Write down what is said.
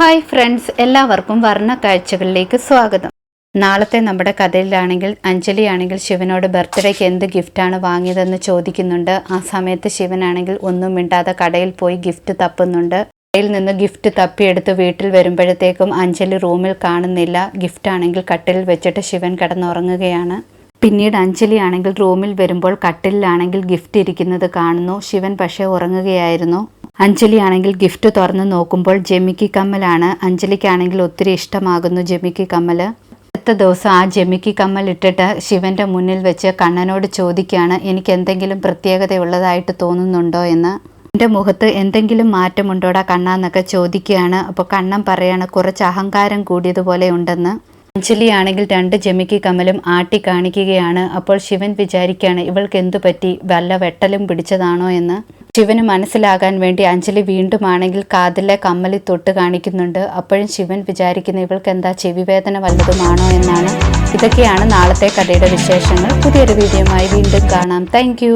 Hi friends എല്ലാവർക്കും വർണ കാഴ്ചകളിലേക്ക് സ്വാഗതം. നാളത്തെ നമ്മുടെ കഥയിലാണെങ്കിൽ അഞ്ജലി ആണെങ്കിൽ ശിവനോട് ബർത്ത്ഡേക്ക് എന്ത് ഗിഫ്റ്റാണ് വാങ്ങിയതെന്ന് ചോദിക്കുന്നുണ്ട്. ആ സമയത്ത് ശിവനാണെങ്കിൽ ഒന്നും മിണ്ടാതെ കടയിൽ പോയി ഗിഫ്റ്റ് തപ്പുന്നുണ്ട്. കടയിൽ നിന്ന് ഗിഫ്റ്റ് തപ്പിയെടുത്ത് വീട്ടിൽ വരുമ്പോഴത്തേക്കും അഞ്ജലി റൂമിൽ കാണുന്നില്ല. ഗിഫ്റ്റ് ആണെങ്കിൽ കട്ടിലിൽ വെച്ചിട്ട് ശിവൻ കിടന്നുറങ്ങുകയാണ്. പിന്നീട് അഞ്ജലി ആണെങ്കിൽ റൂമിൽ വരുമ്പോൾ കട്ടിലിലാണെങ്കിൽ ഗിഫ്റ്റ് ഇരിക്കുന്നത് കാണുന്നു. ശിവൻ പക്ഷേ ഉറങ്ങുകയായിരുന്നു. അഞ്ജലി ആണെങ്കിൽ ഗിഫ്റ്റ് തുറന്ന് നോക്കുമ്പോൾ ജെമിക്കി കമ്മലാണ്. അഞ്ജലിക്കാണെങ്കിൽ ഒത്തിരി ഇഷ്ടമാകുന്നു ജെമിക്കി കമ്മൽ അടുത്ത ദിവസം ആ ജെമിക്കി കമ്മൽ ഇട്ടിട്ട് ശിവന്റെ മുന്നിൽ വെച്ച് കണ്ണനോട് ചോദിക്കുകയാണ് എനിക്ക് എന്തെങ്കിലും പ്രത്യേകതയുള്ളതായിട്ട് തോന്നുന്നുണ്ടോ എന്ന്? എന്റെ മുഖത്ത് എന്തെങ്കിലും മാറ്റമുണ്ടോടാ കണ്ണാന്നൊക്കെ ചോദിക്കുകയാണ്. അപ്പോൾ കണ്ണൻ പറയാണ് കുറച്ച് അഹങ്കാരം കൂടിയതുപോലെ ഉണ്ടെന്ന്. അഞ്ജലി ആണെങ്കിൽ രണ്ട് ജമിക്ക് കമലും ആട്ടി കാണിക്കുകയാണ്. അപ്പോൾ ശിവൻ വിചാരിക്കുകയാണ് ഇവൾക്ക് എന്തു പറ്റി? വല്ല വെട്ടലും പിടിച്ചതാണോ എന്ന്? ശിവന് മനസ്സിലാകാൻ വേണ്ടി അഞ്ജലി വീണ്ടും ആണെങ്കിൽ കാതിലെ കമ്മലി തൊട്ട് കാണിക്കുന്നുണ്ട്. അപ്പോഴും ശിവൻ വിചാരിക്കുന്ന ഇവൾക്ക് എന്താ ചെവിവേദന വല്ലതുമാണോ എന്നാണ്? ഇതൊക്കെയാണ് നാളത്തെ കഥയുടെ വിശേഷങ്ങൾ. പുതിയൊരു വീഡിയോയുമായി വീണ്ടും കാണാം. താങ്ക്